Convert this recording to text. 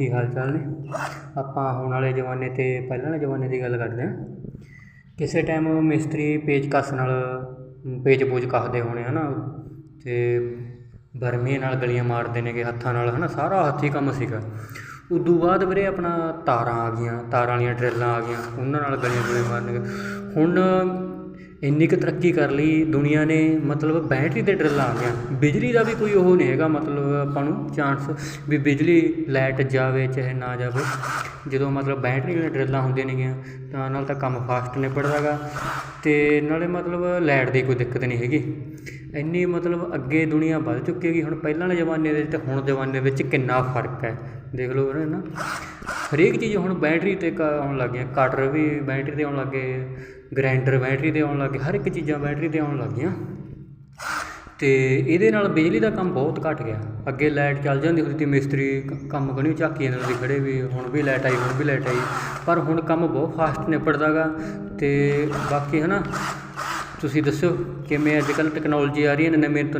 ਕੀ ਹਾਲ ਚਾਲ ਨੇ? ਆਪਾਂ ਹੁਣ ਵਾਲੇ ਜ਼ਮਾਨੇ ਤੇ ਪਹਿਲਾਂ ਵਾਲੇ ਜ਼ਮਾਨੇ ਦੀ ਗੱਲ ਕਰਦੇ ਹਾਂ। ਕਿਸੇ ਟਾਈਮ ਮਿਸਤਰੀ ਪੇਚਕਸ ਨਾਲ, ਪੇਚ ਪੂਚ ਕੱਸਦੇ ਹੋਣੇ ਹਨਾ। ਤੇ ਬਰਮੇ ਨਾਲ ਗਲੀਆਂ ਮਾਰਦੇ ਨੇਗੇ ਹੱਥਾਂ ਨਾਲ ਹਨਾ, ਸਾਰਾ ਹੱਥੀ ਕੰਮ ਸੀਗਾ। ਉਦੋਂ ਬਾਅਦ ਵੀਰੇ ਆਪਣਾ ਤਾਰਾਂ ਆ ਗਈਆਂ, ਤਾਰਾਂ ਵਾਲੀਆਂ ਡਰਿੱਲਾਂ ਆ ਗਈਆਂ, ਉਹਨਾਂ ਨਾਲ ਗਲੀਆਂ ਗੁਲੀਆਂ ਮਾਰਨਗੇ ਹੁਣ ਇੰਨੀ ਕੁ ਤਰੱਕੀ ਕਰ ਲਈ, ਦੁਨੀਆ ਨੇ ਮਤਲਬ ਬੈਟਰੀ ਤੇ ਡਰਿੱਲਾਂ ਆ ਗਈਆਂ। ਬਿਜਲੀ ਦਾ ਵੀ ਕੋਈ ਉਹ ਨਹੀਂ ਹੈਗਾ, ਮਤਲਬ ਆਪਾਂ ਨੂੰ ਚਾਂਸ ਵੀ ਬਿਜਲੀ ਲਾਈਟ ਜਾਵੇ, ਚਾਹੇ ਨਾ ਜਾਵੇ। ਜਦੋਂ ਮਤਲਬ ਬੈਟਰੀ ਵਾਲੀਆਂ ਡਰਿੱਲਾਂ ਹੁੰਦੀਆਂ ਨੇਗੀਆਂ ਤਾਂ ਨਾਲ ਤਾਂ ਕੰਮ ਫਾਸਟ ਨਿਬੜਦਾ ਗਾ। ਅਤੇ ਨਾਲੇ ਮਤਲਬ ਲਾਈਟ ਦੀ ਕੋਈ ਦਿੱਕਤ ਨਹੀਂ ਹੈਗੀ। ਇੰਨੀ ਮਤਲਬ ਅੱਗੇ ਦੁਨੀਆ ਵੱਧ ਚੁੱਕੀ ਹੈਗੀ। ਹੁਣ ਪਹਿਲਾਂ ਵਾਲੇ ਜ਼ਮਾਨੇ ਦੇ ਅਤੇ ਹੁਣ ਜ਼ਮਾਨੇ ਵਿੱਚ ਕਿੰਨਾ ਫ਼ਰਕ ਹੈ। ਦੇਖ ਲਓ ਵੀਰੇ ਨਾ ਹਰੇਕ ਚੀਜ਼ ਹੁਣ ਬੈਟਰੀ 'ਤੇ ਕ ਆਉਣ ਲੱਗ ਗਈਆਂ। ਕਟਰ ਵੀ ਬੈਟਰੀ 'ਤੇ ਆਉਣ ਲੱਗ ਗਏ। ਗ੍ਰਾਈਂਡਰ ਬੈਟਰੀ 'ਤੇ ਆਉਣ ਲੱਗ ਗਏ। ਹਰ ਇੱਕ ਚੀਜ਼ਾਂ ਬੈਟਰੀ 'ਤੇ ਆਉਣ ਲੱਗ ਗਈਆਂ। ਅਤੇ ਇਹਦੇ ਨਾਲ ਬਿਜਲੀ ਦਾ ਕੰਮ ਬਹੁਤ ਘੱਟ ਗਿਆ। ਅੱਗੇ ਲਾਈਟ ਚੱਲ ਜਾਂਦੀ ਹੁੰਦੀ ਸੀ, ਮਿਸਤਰੀ ਕੰਮ ਕਣੀ ਝਾਕੀ ਨਾਲ ਹੁੰਦੇ ਖੜੇ ਵੀ ਹੁਣ ਵੀ ਲਾਈਟ ਆਈ, ਹੁਣ ਵੀ ਲਾਈਟ ਆਈ। ਪਰ ਹੁਣ ਕੰਮ ਬਹੁਤ ਫਾਸਟ ਨਿਬੜਦਾ ਗਾ। ਅਤੇ ਬਾਕੀ ਹੈ ਨਾ ਤੁਸੀਂ ਦੱਸੋ ਕਿਵੇਂ ਅੱਜ ਕੱਲ੍ਹ ਟੈਕਨੋਲੋਜੀ ਆ ਰਹੀ ਹੈ ਨਵੇਂ ਤੋਂ